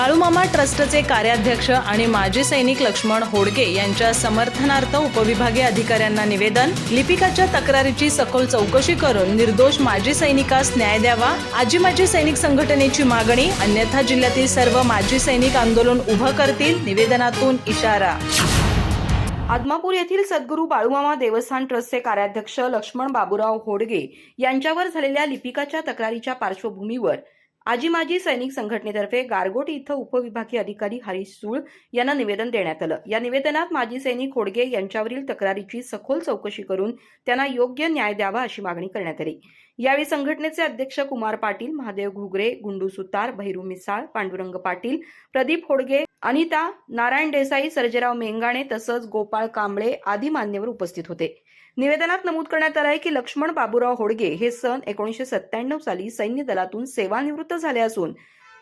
बाळूमामा ट्रस्टचे कार्याध्यक्ष आणि माजी सैनिक लक्ष्मण होडगे यांच्या समर्थनार्थ उपविभागीय अधिकाऱ्यांना निवेदन लिपिकाच्या तक्रारीची सखोल चौकशी करून निर्दोष माजी सैनिकास न्याय द्यावा आजी माजी सैनिक संघटनेची मागणी अन्यथा जिल्ह्यातील सर्व माजी सैनिक आंदोलन उभं करतील निवेदनातून इशारा. आदमापूर येथील सद्गुरू बाळूमामा देवस्थान ट्रस्टचे कार्याध्यक्ष लक्ष्मण बाबूराव होडगे यांच्यावर झालेल्या लिपिकाच्या तक्रारीच्या पार्श्वभूमीवर आजी माजी सैनिक संघटनेतर्फे गारगोट इथं उपविभागीय अधिकारी हरीश सूळ यांना निवेदन देण्यात आलं. या निवेदनात माजी सैनिक होडगे यांच्यावरील तक्रारीची सखोल चौकशी करून त्यांना योग्य न्याय द्यावा अशी मागणी करण्यात आली. यावेळी संघटनेचे अध्यक्ष कुमार पाटील महादेव घुगरे गुंडू सुतार भैरू मिसाळ पांडुरंग पाटील प्रदीप होडगे अनिता नारायण देसाई सर्जेराव मेंगाणे तसंच गोपाळ कांबळे आदी मान्यवर उपस्थित होते. निवेदनात नमूद करण्यात आलं आहे की लक्ष्मण बाबूराव होडगे हे सन एकोणीसशे सत्त्याण्णव साली सैन्य दलातून सेवानिवृत्त झाले असून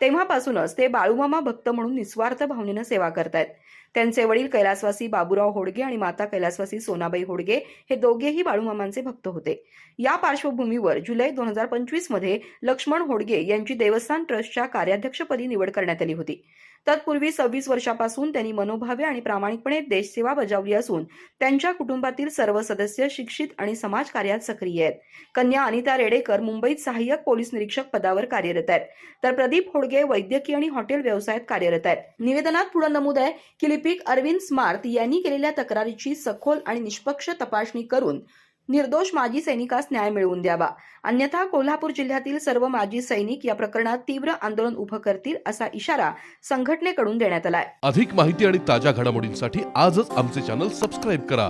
तेव्हापासूनच ते बाळूमामा भक्त म्हणून निस्वार्थ भावनेनं सेवा करतायत. त्यांचे वडील कैलासवासी बाबूराव होडगे आणि माता कैलासवासी सोनाबाई होडगे हे दोघेही बाळूमामांचे भक्त होते. या पार्श्वभूमीवर जुलै दोन हजार पंचवीसमध्ये लक्ष्मण होडगे यांची देवस्थान ट्रस्टच्या कार्याध्यक्षपदी निवड करण्यात आली होती. तत्पूर्वी सव्वीस वर्षापासून त्यांनी मनोभावे आणि प्रामाणिकपणे देशसेवा बजावली असून त्यांच्या कुटुंबातील सर्व सदस्य शिक्षित आणि समाजकार्यात सक्रिय आहेत. कन्या अनिता रेडेकर मुंबईत सहाय्यक पोलीस निरीक्षक पदावर कार्यरत आहेत. तर प्रदीप होडगे वैद्यकीय आणि हॉटेल व्यवसायात कार्यरत आहेत. निवेदनात पुढे नमूद आहे की लिपिक अरविंद स्मार्त यांनी केलेल्या तक्रारीची सखोल आणि निष्पक्ष तपासणी करून निर्दोष माजी सैनिकास न्याय मिळवून द्यावा. अन्यथा कोल्हापूर जिल्ह्यातील सर्व माजी सैनिक या प्रकरणात तीव्र आंदोलन उभं करतील असा इशारा संघटनेकडून देण्यात आलाय. अधिक माहिती आणि ताज्या घडामोडींसाठी आजच आमचे चॅनल सबस्क्राईब करा.